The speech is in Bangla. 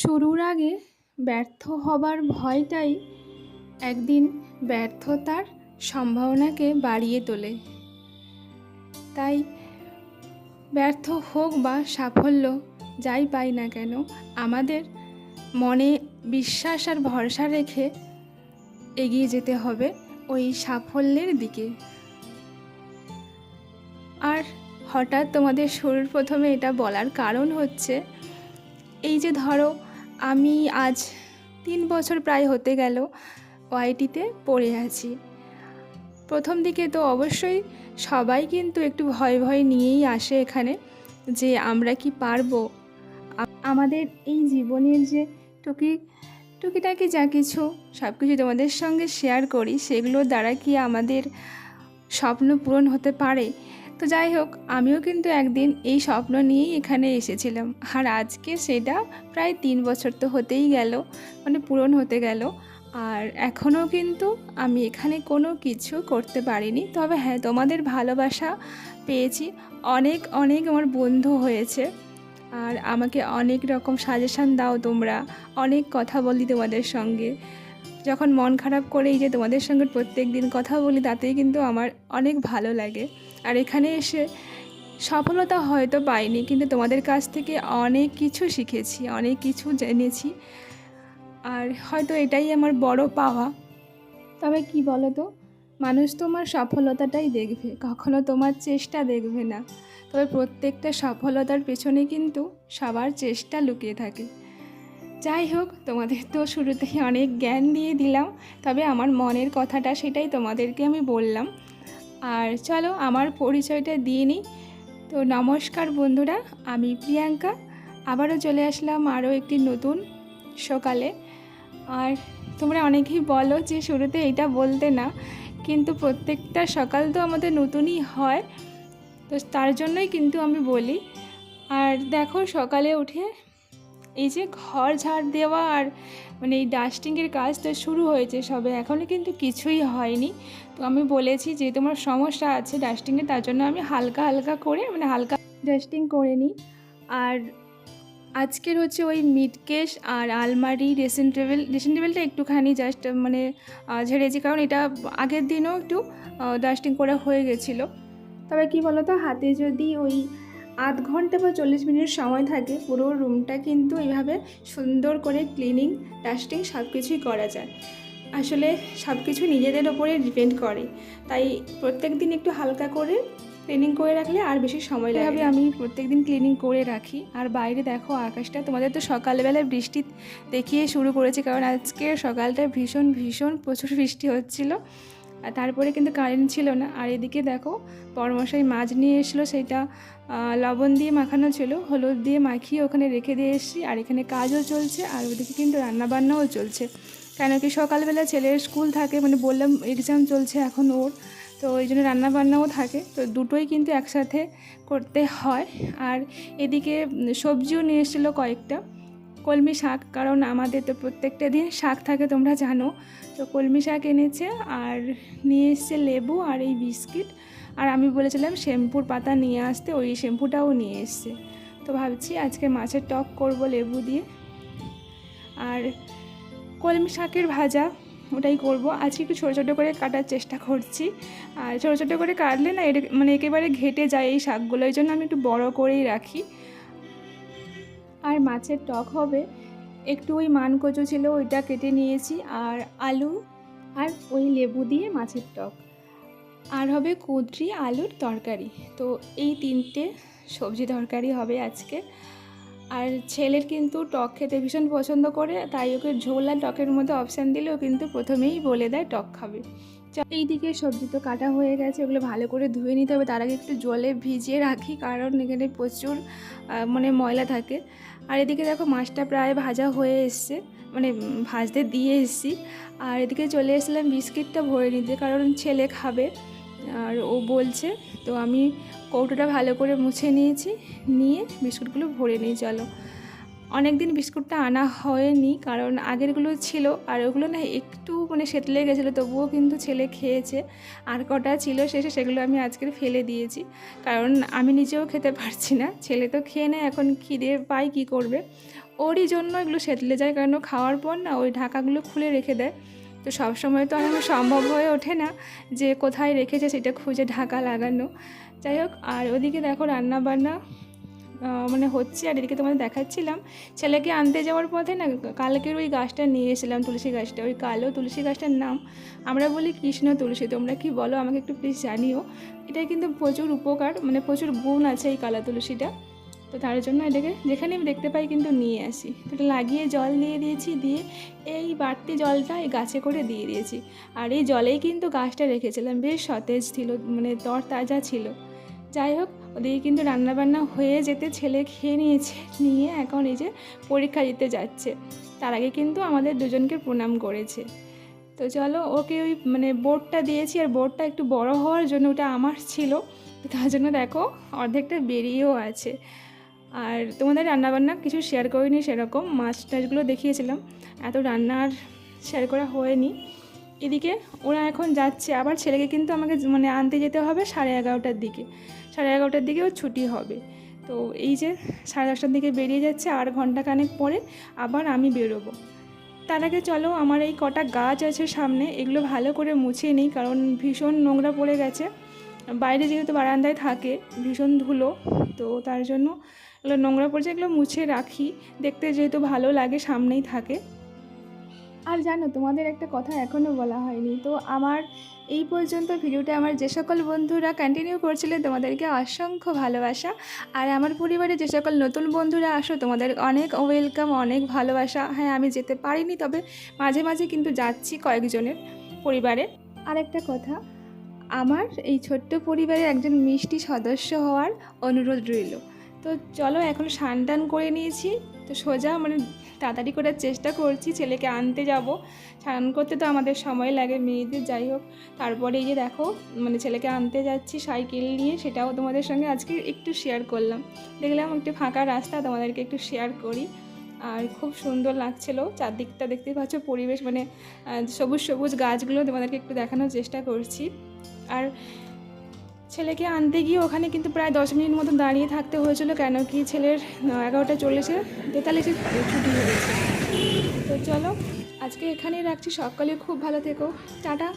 শুরুর আগে ব্যর্থ হবার ভয়টাই একদিন ব্যর্থতার সম্ভাবনাকে বাড়িয়ে তোলে। তাই ব্যর্থ হোক বা সাফল্য যাই পাই না কেন, আমাদের মনে বিশ্বাস আর ভরসা রেখে এগিয়ে যেতে হবে ওই সাফল্যের দিকে। আর হঠাৎ তোমাদের শুরুর প্রথমে এটা বলার কারণ হচ্ছে, এই যে ধরো আমি আজ তিন বছর প্রায় হতে গেল ওআইটিতে পড়ে আছি। প্রথম দিকে তো অবশ্যই সবাই কিন্তু একটু ভয় ভয় নিয়েই আসে এখানে যে আমরা কি পারব। আমাদের এই জীবনের যে টুকি, টুকিটাকি যা কিছু সব কিছু তোমাদের সঙ্গে শেয়ার করি, সেগুলোর দ্বারা কি আমাদের স্বপ্ন পূরণ হতে পারে? তো যাই হোক, আমিও কিন্তু একদিন এই স্বপ্ন নিয়েই এখানে এসেছিলাম। আর আজকে সেটা প্রায় তিন বছর তো হতেই গেল মানে পূরণ হতে গেল। আর এখনও কিন্তু আমি এখানে কোনো কিছু করতে পারিনি। তবে হ্যাঁ তোমাদের ভালোবাসা পেয়েছি। অনেক অনেক আমার বন্ধু হয়েছে। আর আমাকে অনেক রকম সাজেশান দাও তোমরা। অনেক কথা বলি তোমাদের সঙ্গে। যখন মন খারাপ করে এই যে তোমাদের সঙ্গে প্রত্যেক দিন কথা বলি, তাতেই কিন্তু আমার অনেক ভালো লাগে। আর এখানে এসে সফলতা হয়তো পাইনি, কিন্তু তোমাদের কাছ থেকে অনেক কিছু শিখেছি, অনেক কিছু জেনেছি। আর হয়তো এটাই আমার বড় পাওয়া। তবে কি বলো তো মানুষ তোমার সফলতাটাই দেখবে, কখনো তোমার চেষ্টা দেখবে না। তবে প্রত্যেকটা সফলতার পেছনে কিন্তু সবার চেষ্টা লুকিয়ে থাকে। যাই হোক, তোমাদের তো শুরুতেই অনেক জ্ঞান দিয়ে দিলাম, তবে আমার মনের কথাটা সেটাই তোমাদেরকে আমি বললাম। আর চলো আমার পরিচয়টা দিয়ে নিই। তো নমস্কার বন্ধুরা, আমি প্রিয়াঙ্কা। আবারও চলে আসলাম আরও একটি নতুন সকালে। আর তোমরা অনেকেই বলো যে শুরুতে এটা বলতে না, কিন্তু প্রত্যেকটা সকাল তো আমাদের নতুনই হয়। তো তার জন্যই কিন্তু আমি বলি। আর দেখো সকালে উঠে এই যে ঘর ঝাড় দেওয়া আর মানে এই ডাস্টিংয়ের কাজ তো শুরু হয়েছে সবে এখনও কিন্তু কিছুই হয়নি। তো আমি বলেছি যে তোমার সমস্যা আছে ডাস্টিংয়ে তার জন্য আমি হালকা হালকা করে মানে হালকা ডাস্টিং করে নিই। আর আজকের হচ্ছে ওই মিডকেশ আর আলমারি ড্রেসিং টেবিল ড্রেসিং টেবিলটা একটুখানি জাস্ট মানে ঝেড়েছি কারণ এটা আগের দিনও একটু ডাস্টিং করা হয়ে গেছিল। তবে কি বলতো, হাতে যদি ওই আধ ঘণ্টা বা চল্লিশ মিনিট সময় থাকে পুরো রুমটা কিন্তু এইভাবে সুন্দর করে ক্লিনিং ডাস্টিং সব কিছুই করা যায়। আসলে সব কিছু নিজেদের ওপরে ডিপেন্ড করে। তাই প্রত্যেক দিন একটু হালকা করে ক্লিনিং করে রাখলে আর বেশি সময় লাগে আমি প্রত্যেক দিন ক্লিনিং করে রাখি। আর বাইরে দেখো আকাশটা তোমাদের তো সকালবেলায় বৃষ্টি দেখিয়ে শুরু করেছি কারণ আজকে সকালটায় ভীষণ ভীষণ প্রচুর বৃষ্টি হচ্ছিল। আর তারপরে কিন্তু কারেন্ট ছিল না। আর এদিকে দেখো পরমশাই মাছ নিয়ে এসেছিল সেটা লবণ দিয়ে মাখানো ছিল, হলুদ দিয়ে মাখিয়ে ওখানে রেখে দিয়ে এসেছি। আর এখানে কাজও চলছে, আর ওদিকে কিন্তু রান্নাবান্নাও চলছে। কেন কি সকালবেলা ছেলের স্কুল থাকে মানে বললাম এক্সাম চলছে এখন ওর, তো ওই জন্য রান্নাবান্নাও থাকে। তো দুটোই কিন্তু একসাথে করতে হয়। আর এদিকে সবজিও নিয়ে এসেছিল কয়েকটা। কলমি শাক, কারণ আমাদের তো প্রত্যেকটা দিন শাক থাকে, তোমরা জানো। তো কলমি শাক এনেছে আর নিয়ে এসছে লেবু আর এই বিস্কিট। আর আমি বলেছিলাম শ্যাম্পুর পাতা নিয়ে আসতে, ওই শ্যাম্পুটাও নিয়ে এসছে। তো ভাবছি আজকে মাছের টক করব লেবু দিয়ে। আর কলমি শাকের ভাজা, ওটাই করব। আজকে একটু ছোটো ছোটো করে কাটার চেষ্টা করছি। আর ছোটো ছোটো করে কাটলে না এটা মানে একেবারে ঘেটে যায় এই শাকগুলো এই জন্য আমি একটু বড় করেই রাখি। আর মাছের টক হবে। একটু ওই মানকচু ছিল, ওইটা কেটে নিয়েছি, আর আলু আর ওই লেবু দিয়ে মাছের টক। আর হবে কুঁদরি আলুর তরকারি। তো এই তিনটে সবজি তরকারি হবে আজকে। আর ছেলের কিন্তু টক খেতে ভীষণ পছন্দ করে, তাই ওকে ঝোল আর টকের মধ্যে অপশান দিলেও কিন্তু প্রথমেই বলে দেয় টক খাবে। এই দিকে সবজি তো কাটা হয়ে গেছে, ওগুলো ভালো করে ধুয়ে নিতে হবে। তার আগে একটু জলে ভিজিয়ে রাখি, কারণ এখানে প্রচুর মানে ময়লা থাকে। আর এদিকে দেখো মাছটা প্রায় ভাজা হয়ে এসছে মানে ভাজতে দিয়ে এসেছি। আর এদিকে চলে এসেছিলাম বিস্কিটটা ভরে নিতে, কারণ ছেলে খাবে। আর ও বলছে, তো আমি কৌটোটা ভালো করে মুছে নিয়েছি, নিয়ে বিস্কুটগুলো ভরে নিই, চলো। অনেক দিন বিস্কুটটা আনা হয়নি, কারণ আগেরগুলো ছিল, আর ওগুলো না একটু মানে সেতলে গেছিল, তবুও কিন্তু ছেলে খেয়েছে। আর কটা ছিল শেষে সেগুলো আমি আজকের ফেলে দিয়েছি, কারণ আমি নিজেও খেতে পারছি না। ছেলে তো খেয়ে নেয়, এখন খিদে পাই কি করবে? ওরই জন্য এগুলো সেতলে যায়, কারণ খাওয়ার পর না ওই ঢাকাগুলো খুলে রেখে দেয়। তো সব সময় তো আমার সম্ভব হয়ে ওঠে না যে কোথায় রেখেছে সেটা খুঁজে ঢাকা লাগানো। যাই হোক, আর ওদিকে দেখো রান্না বান্না মানে হচ্ছে, আর এদিকে তোমাদের দেখাচ্ছিলাম, ছেলেকে আনতে যাওয়ার পথে না, কালকের ওই গাছটা নিয়ে এসেছিলাম, তুলসী গাছটা, ওই কালো তুলসী গাছটার নাম। আমরা বলি কৃষ্ণ তুলসী, তোমরা কি বলো? আমাকে একটু প্লিজ জানিও। এটা কিন্তু প্রচুর উপকার মানে প্রচুর গুণ আছে এই কালা তুলসীটা। তো তার জন্য এটাকে যেখানে আমি দেখতে পাই কিন্তু নিয়ে আসি। তো এটা লাগিয়ে জল দিয়ে দিয়েছি, দিয়ে এই বাড়তি জলটা এই গাছে করে দিয়ে দিয়েছি। আর এই জলেই কিন্তু গাছটা রেখেছিলাম, বেশ সতেজ ছিল মানে তর তাজা ছিল। যাই হোক, ওদিকে কিন্তু রান্নাবান্না হয়ে যেতে ছেলে খেয়ে নিয়েছে, নিয়ে এখন এই যে পরীক্ষা দিতে যাচ্ছে। তার আগে কিন্তু আমাদের দুজনকে প্রণাম করেছে। তো চলো, ওকে ওই মানে বোর্ডটা দিয়েছি, আর বোর্ডটা একটু বড় হওয়ার জন্য ওটা আমার ছিল। তার জন্য দেখো, অর্ধেকটা বেরিয়েও আছে। আর তোমাদের রান্নাবান্না কিছু শেয়ার করিনি সেরকম মাছ টাছগুলো দেখিয়েছিলাম। এত রান্নার শেয়ার করা হয়নি। এদিকে ওরা এখন যাচ্ছে, আবার ছেলেকে কিন্তু আমাকে মানে আনতে যেতে হবে সাড়ে এগারোটার দিকে। সাড়ে এগারোটার দিকে ওর ছুটি হবে। তো এই যে সাড়ে দশটার দিকে বেরিয়ে যাচ্ছে আর ঘণ্টা কানেক পরে আবার আমি বেরোবো। তার আগে চলো, আমার এই কটা গাছ আছে সামনে, এগুলো ভালো করে মুছিয়ে নিই, কারণ ভীষণ নোংরা পড়ে গেছে। বাইরে যেহেতু বারান্দায় থাকে, ভীষণ ধুলো, তো তার জন্য এগুলো নোংরা পড়ছে, এগুলো মুছে রাখি। দেখতে যেহেতু ভালো লাগে, সামনেই থাকে। আর জানো, তোমাদের একটা কথা এখনও বলা হয়নি। তো আমার এই পর্যন্ত ভিডিওটা আমার যে সকল বন্ধুরা কন্টিনিউ করছিলে, তোমাদেরকে অসংখ্য ভালোবাসা। আর আমার পরিবারে যে সকল নতুন বন্ধুরা আসো, তোমাদের অনেক ওয়েলকাম অনেক ভালোবাসা। হ্যাঁ আমি যেতে পারিনি, তবে মাঝে মাঝে কিন্তু যাচ্ছি কয়েকজনের পরিবারে। আর একটা কথা, আমার এই ছোট্ট পরিবারের একজন মিষ্টি সদস্য হওয়ার অনুরোধ রইল। তো চলো, এখন স্নান টান করে নিয়েছি। তো সোজা মানে তাড়াতাড়ি করার চেষ্টা করছি, ছেলেকে আনতে যাব। স্নান করতে তো আমাদের সময় লাগে মেয়েদের, যাই হোক। তারপরে এই যে দেখো মানে ছেলেকে আনতে যাচ্ছি সাইকেল নিয়ে, সেটাও তোমাদের সঙ্গে আজকে একটু শেয়ার করলাম। দেখলাম একটু ফাঁকা রাস্তা, তোমাদেরকে একটু শেয়ার করি। আর খুব সুন্দর লাগছিল, চারদিকটা দেখতেই পাচ্ছ পরিবেশ মানে সবুজ সবুজ গাছগুলো তোমাদেরকে একটু দেখানোর চেষ্টা করছি। আর ছেলেকে আনতে গিয়ে ওখানে কিন্তু প্রায় দশ মিনিট মতো দাঁড়িয়ে থাকতে হয়েছিল কেন কি ছেলের এগারোটা চল্লিশে তেতাল্লিশে ছুটি হয়েছে। তো চলো, আজকে এখানেই রাখছি। সকালে খুব ভালো থেকো। টাটা।